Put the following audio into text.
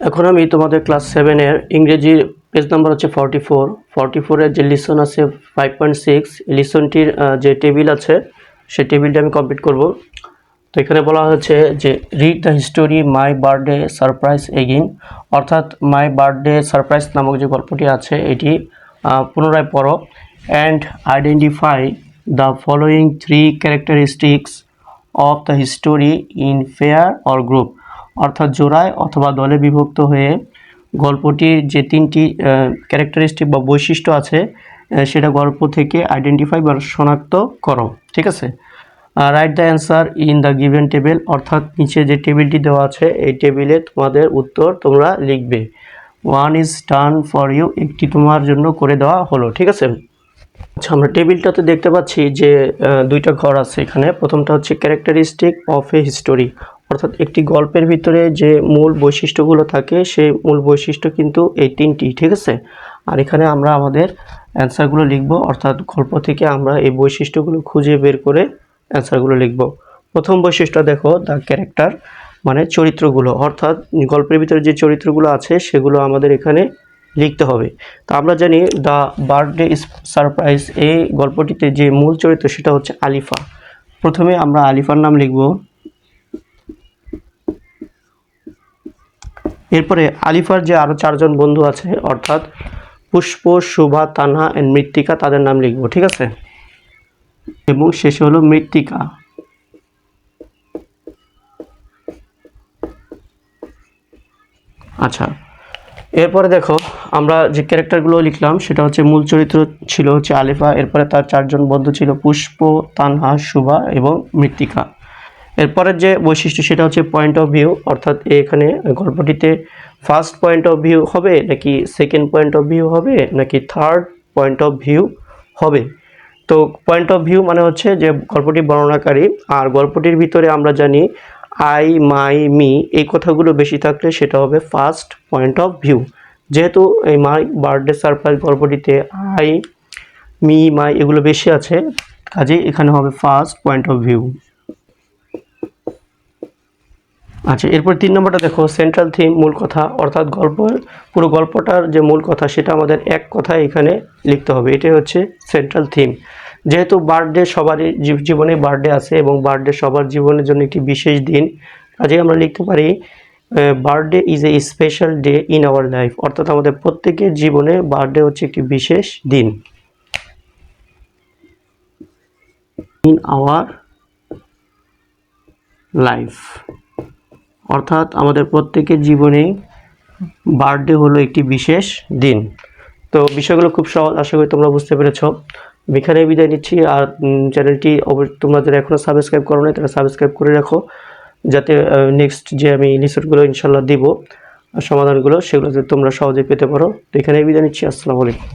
এখন আমি তোমাদের ক্লাস সেভেনের ইংরেজির পেজ নাম্বার হচ্ছে ফর্টি ফোর ফর্টি ফোরের যে লিসন আছে ফাইভ পয়েন্ট সিক্স লিসনটির যে টেবিল আছে, সেই টেবিলটা আমি কমপ্লিট করব। তো এখানে বলা হয়েছে যে read the history my birthday surprise again অর্থাৎ মাই বার্থডে সারপ্রাইজ নামক যে গল্পটি আছে, এটি পুনরায় পড়ো। And identify the following three characteristics of the history in pair or group অর্থাৎ জোড়ায় অথবা দলে বিভক্ত হয়ে গল্পটির যে তিনটি ক্যারেক্টারিস্টিক বা বৈশিষ্ট্য আছে সেটা গল্প থেকে আইডেন্টিফাই বা শনাক্ত করো, ঠিক আছে? Right the answer in the given table অর্থাৎ নিচে যে টেবিলটি দেওয়া আছে, এই টেবিলে তোমাদের উত্তর তোমরা লিখবে। One is done for you একটি তোমার জন্য করে দেওয়া হলো, ঠিক আছে? আচ্ছা আমরা টেবিলটাতে দেখতে পাচ্ছি যে দুইটা ঘর আছে এখানে। প্রথমটা হচ্ছে ক্যারেক্টারিস্টিক অফ এ হিস্টোরি অর্থাৎ একটি গল্পের ভিতরে যে মূল বৈশিষ্ট্যগুলো থাকে, সেই মূল বৈশিষ্ট্য কিন্তু এই তিনটি, ঠিক আছে? আর এখানে আমরা আমাদের অ্যান্সারগুলো লিখব, অর্থাৎ গল্প থেকে আমরা এই বৈশিষ্ট্যগুলো খুঁজে বের করে অ্যান্সারগুলো লিখব। প্রথম বৈশিষ্ট্য দেখো দ্য ক্যারেক্টার মানে চরিত্রগুলো। অর্থাৎ গল্পের ভিতরে যে চরিত্রগুলো আছে, সেগুলো আমাদের এখানে লিখতে হবে। তো আমরা জানি দ্য বার্থডে সারপ্রাইজ এই গল্পটিতে যে মূল চরিত্র, সেটা হচ্ছে আলিফা। প্রথমে আমরা আলিফার নাম লিখব। এরপরে আলিফার যে আরও চারজন বন্ধু আছে, অর্থাৎ পুষ্প, শুভা, তানহা অ্যান্ড মৃত্তিকা, তাদের নাম লিখব, ঠিক আছে? এবং শেষে হলো মৃত্তিকা। আচ্ছা এরপরে দেখো, আমরা যে ক্যারেক্টারগুলো লিখলাম, সেটা হচ্ছে মূল চরিত্র ছিল হচ্ছে আলিফা, এরপরে তার চারজন বন্ধু ছিল পুষ্প, তানহা, শুভা এবং মৃত্তিকা। এরপরের যে বৈশিষ্ট্য সেটা হচ্ছে পয়েন্ট অফ ভিউ অর্থাৎ এখানে গল্পটিতে ফার্স্ট পয়েন্ট অফ ভিউ হবে নাকি সেকেন্ড পয়েন্ট অফ ভিউ হবে নাকি থার্ড পয়েন্ট অফ ভিউ হবে? তো পয়েন্ট অফ ভিউ মানে হচ্ছে যে গল্পটি বর্ণনাকারী, আর গল্পটির ভিতরে আমরা জানি আই মাই মি এই কথাগুলো বেশি থাকলে সেটা হবে ফার্স্ট পয়েন্ট অফ ভিউ যেহেতু এই মাই বার্থডে সারপ্রাইজ গল্পটিতে আই মি মাই এগুলো বেশি আছে, কাজেই এখানে হবে ফার্স্ট পয়েন্ট অফ ভিউ আচ্ছা এরপর তিন নম্বরটা দেখো সেন্ট্রাল থিম মূল কথা, অর্থাৎ গল্প, পুরো গল্পটার যে মূল কথা সেটা আমাদের এক কথায় এখানে লিখতে হবে। এটাই হচ্ছে সেন্ট্রাল থিম যেহেতু বার্থডে সবারই জীব- জীবনে বার্থডে আছে এবং বার্থডে সবার জীবনের জন্য একটি বিশেষ দিন, কাজেই আমরা লিখতে পারি birthday is a special day in our life অর্থাৎ আমাদের প্রত্যেকের জীবনে বার্থডে হচ্ছে একটি বিশেষ দিন। ইন আওয়ার লাইফ অর্থাৎ আমাদের প্রত্যেকের জীবনে বার্থডে হলো একটি বিশেষ দিন। তো বিষয়গুলো খুব সহজ, আশা করি তোমরা বুঝতে পেরেছ। এখানে বিদায় নিচ্ছি আর চ্যানেলটি তোমরা যারা এখনও সাবস্ক্রাইব করো না তারা সাবস্ক্রাইব করে রাখো। যাতে নেক্সট যে আমি লিসনগুলো ইনশাল্লাহ দিব, সমাধানগুলো, সেগুলো যাতে তোমরা সহজে পেতে পারো। তো এখানে বিদায় নিচ্ছি, আসসালামু আলাইকুম।